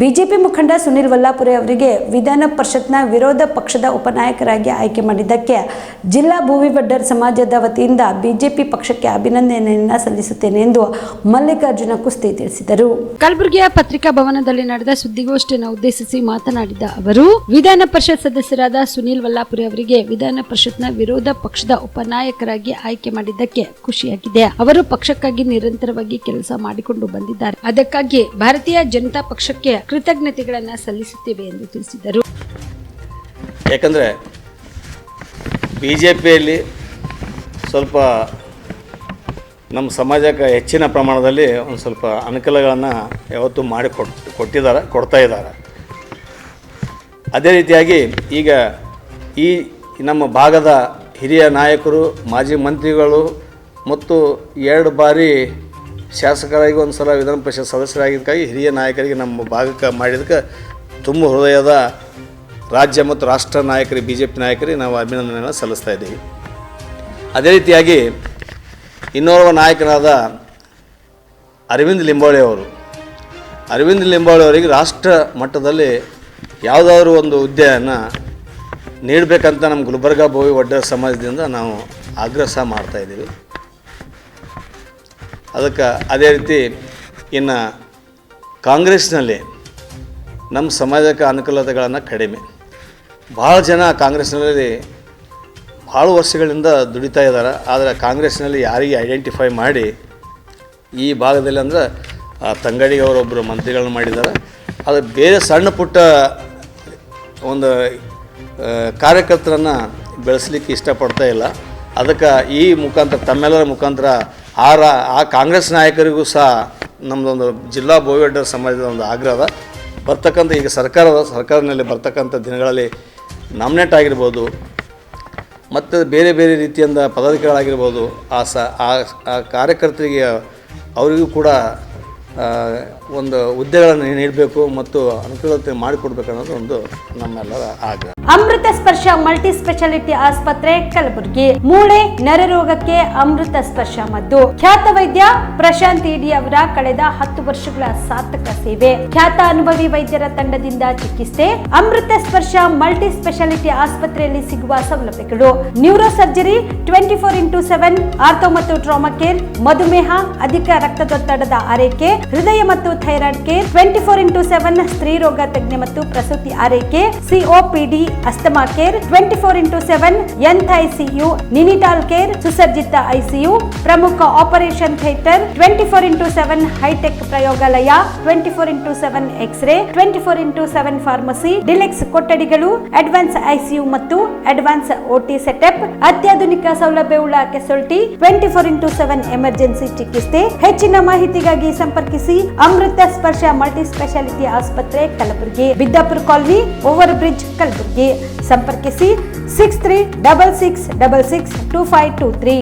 BJP ಮುಖಂಡ ಸುನೀಲ್ ವಲ್ಲಾಪುರೆ ಅವರಿಗೆ ವಿಧಾನ ಪರಿಷತ್ನ ವಿರೋಧ ಪಕ್ಷದ ಉಪನಾಯಕರಾಗಿ ಆಯ್ಕೆ ಮಾಡಿದ್ದಕ್ಕೆ ಜಿಲ್ಲಾ ಭೂವಿ ಸಮಾಜದ ವತಿಯಿಂದ ಬಿಜೆಪಿ ಪಕ್ಷಕ್ಕೆ ಅಭಿನಂದನೆಯನ್ನ ಸಲ್ಲಿಸುತ್ತೇನೆ ಎಂದು ಮಲ್ಲಿಕಾರ್ಜುನ ಕುಸ್ತಿ ತಿಳಿಸಿದರು. ಕಲಬುರಗಿಯ ಪತ್ರಿಕಾ ಭವನದಲ್ಲಿ ನಡೆದ ಸುದ್ದಿಗೋಷ್ಠಿಯನ್ನು ಉದ್ದೇಶಿಸಿ ಮಾತನಾಡಿದ ಅವರು, ವಿಧಾನ ಪರಿಷತ್ ಸದಸ್ಯರಾದ ಸುನೀಲ್ ವಲ್ಲಾಪುರೆ ಅವರಿಗೆ ವಿಧಾನ ಪರಿಷತ್ನ ವಿರೋಧ ಪಕ್ಷದ ಉಪನಾಯಕರಾಗಿ ಆಯ್ಕೆ ಮಾಡಿದ್ದಕ್ಕೆ ಖುಷಿಯಾಗಿದೆ. ಅವರು ಪಕ್ಷಕ್ಕಾಗಿ ನಿರಂತರವಾಗಿ ಕೆಲಸ ಮಾಡಿಕೊಂಡು ಬಂದಿದ್ದಾರೆ. ಅದಕ್ಕಾಗಿ ಭಾರತೀಯ ಜನತಾ ಪಕ್ಷಕ್ಕೆ ಕೃತಜ್ಞತೆಗಳನ್ನ ಸಲ್ಲಿಸುತ್ತೇವೆ ಎಂದು ತಿಳಿಸಿದರು. ಯಾಕಂದರೆ ಬಿ ಜೆ ಪಿಯಲ್ಲಿ ಸ್ವಲ್ಪ ನಮ್ಮ ಸಮಾಜಕ್ಕೆ ಹೆಚ್ಚಿನ ಪ್ರಮಾಣದಲ್ಲಿ ಒಂದು ಸ್ವಲ್ಪ ಅನುಕೂಲಗಳನ್ನು ಯಾವತ್ತೂ ಮಾಡಿ ಕೊಟ್, ಕೊಟ್ಟಿದ್ದಾರೆ, ಕೊಡ್ತಾ ಇದ್ದಾರೆ. ಅದೇ ರೀತಿಯಾಗಿ ಈಗ ಈ ನಮ್ಮ ಭಾಗದ ಹಿರಿಯ ನಾಯಕರು, ಮಾಜಿ ಮಂತ್ರಿಗಳು ಮತ್ತು ಎರಡು ಬಾರಿ ಶಾಸಕರಾಗಿ ಒಂದು ಸಲ ವಿಧಾನ ಪರಿಷತ್ ಸದಸ್ಯರಾಗಿದ್ದಕ್ಕಾಗಿ ಹಿರಿಯ ನಾಯಕರಿಗೆ ನಮ್ಮ ಭಾಗಕ್ಕೆ ಮಾಡಿದ್ದಕ್ಕೆ ತುಂಬ ಹೃದಯದ ರಾಜ್ಯ ಮತ್ತು ರಾಷ್ಟ್ರ ನಾಯಕರಿಗೆ ಬಿ ಜೆ ಪಿ ನಾಯಕರಿಗೆ ನಾವು ಅಭಿನಂದನೆಯನ್ನು ಸಲ್ಲಿಸ್ತಾ ಇದ್ದೀವಿ. ಅದೇ ರೀತಿಯಾಗಿ ಇನ್ನೋರ್ವ ನಾಯಕನಾದ ಅರವಿಂದ್ ಲಿಂಬಾವಳಿ ಅವರು. ಅರವಿಂದ್ ಲಿಂಬಾವಳಿ ಅವರಿಗೆ ರಾಷ್ಟ್ರ ಮಟ್ಟದಲ್ಲಿ ಯಾವುದಾದ್ರೂ ಒಂದು ಹುದ್ದೆಯನ್ನು ನೀಡಬೇಕಂತ ನಮ್ಮ ಗುಲ್ಬರ್ಗಾ ಭೋವಿ ಒಡ್ಡ ಸಮಾಜದಿಂದ ನಾವು ಆಗ್ರಹ ಸಹ ಮಾಡ್ತಾ ಇದ್ದೀವಿ. ಅದಕ್ಕೆ ಅದೇ ರೀತಿ ಇನ್ನು ಕಾಂಗ್ರೆಸ್ನಲ್ಲಿ ನಮ್ಮ ಸಮಾಜಕ್ಕೆ ಅನುಕೂಲತೆಗಳನ್ನು ಕಡಿಮೆ. ಭಾಳ ಜನ ಕಾಂಗ್ರೆಸ್ನಲ್ಲಿ ಭಾಳ ವರ್ಷಗಳಿಂದ ದುಡಿತಾ ಇದ್ದಾರೆ. ಆದರೆ ಕಾಂಗ್ರೆಸ್ನಲ್ಲಿ ಯಾರಿಗೆ ಐಡೆಂಟಿಫೈ ಮಾಡಿ ಈ ಭಾಗದಲ್ಲಿ ಅಂದ್ರೆ ತಂಗಡಿಗೆ ಅವರೊಬ್ಬರು ಮಂತ್ರಿಗಳನ್ನ ಮಾಡಿದ್ದಾರೆ. ಅದು ಬೇರೆ ಸಣ್ಣ ಪುಟ್ಟ ಒಂದು ಕಾರ್ಯಕರ್ತರನ್ನು ಬೆಳೆಸಲಿಕ್ಕೆ ಇಷ್ಟಪಡ್ತಾ ಇಲ್ಲ. ಅದಕ್ಕೆ ಈ ಮುಖಾಂತರ ತಮ್ಮೆಲ್ಲರ ಮುಖಾಂತರ ಆ ರಾ, ಆ ಕಾಂಗ್ರೆಸ್ ನಾಯಕರಿಗೂ ಸಹ ನಮ್ಮದೊಂದು ಜಿಲ್ಲಾ ಬೋವಿಡ್ಡರ ಸಮಾಜದ ಒಂದು ಆಗ್ರಹ ಬರ್ತಕ್ಕಂಥ ಈಗ ಸರ್ಕಾರದ ಸರ್ಕಾರದಲ್ಲಿ ಬರ್ತಕ್ಕಂಥ ದಿನಗಳಲ್ಲಿ ನಾಮಿನೇಟ್ ಆಗಿರ್ಬೋದು, ಮತ್ತು ಬೇರೆ ಬೇರೆ ರೀತಿಯಿಂದ ಪದಾಧಿಕಾರಿಗಳಾಗಿರ್ಬೋದು, ಆ ಸ ಆ ಕಾರ್ಯಕರ್ತರಿಗೆ ಅವರಿಗೂ ಕೂಡ ಒಂದು ಹುದ್ದೆಗಳನ್ನು ನೀಡಬೇಕು ಮತ್ತು ಅನುಕೂಲತೆ ಮಾಡಿಕೊಡ್ಬೇಕು ಅನ್ನೋದು ಒಂದು ನಮ್ಮೆಲ್ಲರ ಆಗ್ರಹ. ಅಮೃತ ಸ್ಪರ್ಶ ಮಲ್ಟಿ ಸ್ಪೆಷಾಲಿಟಿ ಆಸ್ಪತ್ರೆ ಕಲಬುರಗಿ. ಮೂಳೆ ನರರೋಗಕ್ಕೆ ಅಮೃತ ಸ್ಪರ್ಶ ಮದ್ದು. ಖ್ಯಾತ ವೈದ್ಯ ಪ್ರಶಾಂತ್ ಇಡಿ ಅವರ ಕಳೆದ ಹತ್ತು ವರ್ಷಗಳ ಸಾರ್ಥಕ ಸೇವೆ. ಖ್ಯಾತ ಅನುಭವಿ ವೈದ್ಯರ ತಂಡದಿಂದ ಚಿಕಿತ್ಸೆ. ಅಮೃತ ಸ್ಪರ್ಶ ಮಲ್ಟಿ ಸ್ಪೆಷಾಲಿಟಿ ಆಸ್ಪತ್ರೆಯಲ್ಲಿ ಸಿಗುವ ಸೌಲಭ್ಯಗಳು. Neuro surgery twenty four into seven ortho ಮತ್ತು ಟ್ರಾಮಾ ಕೇರ್, ಮಧುಮೇಹ, ಅಧಿಕ ರಕ್ತದೊತ್ತಡದ ಆರೈಕೆ ಹೃದಯ ಮತ್ತು thyroid care twenty four into seven ಸ್ತ್ರೀ ರೋಗ ತಜ್ಞ ಮತ್ತು ಪ್ರಸೂತಿ ಆರೈಕೆ COPD asthma care twenty four into seven ಎಂತ್ ಐಸಿಯು, ನಿನಿಟಾಲ್ ಕೇರ್ ಸುಸಜ್ಜಿತ ಐಸಿಯು, ಪ್ರಮುಖ operation theatre twenty four into seven high tech ಪ್ರಯೋಗಾಲಯ twenty four into seven X ray twenty four into seven pharmacy, deluxe ಕೊಠಡಿಗಳು, advance ICU ಮತ್ತು advance OT setup, ಅತ್ಯಾಧುನಿಕ ಸೌಲಭ್ಯವುಳ್ಳ casualty twenty four into seven emergency ಚಿಕಿತ್ಸೆ. ಹೆಚ್ಚಿನ ಮಾಹಿತಿಗಾಗಿ ಸಂಪರ್ಕಿಸಿ Amrita Sparsha multi speciality ಆಸ್ಪತ್ರೆ Kalaburagi, Biddapur colony, over bridge Kalaburagi. ಸಂಪರ್ಕಿಸಿ six three double six double six two five two three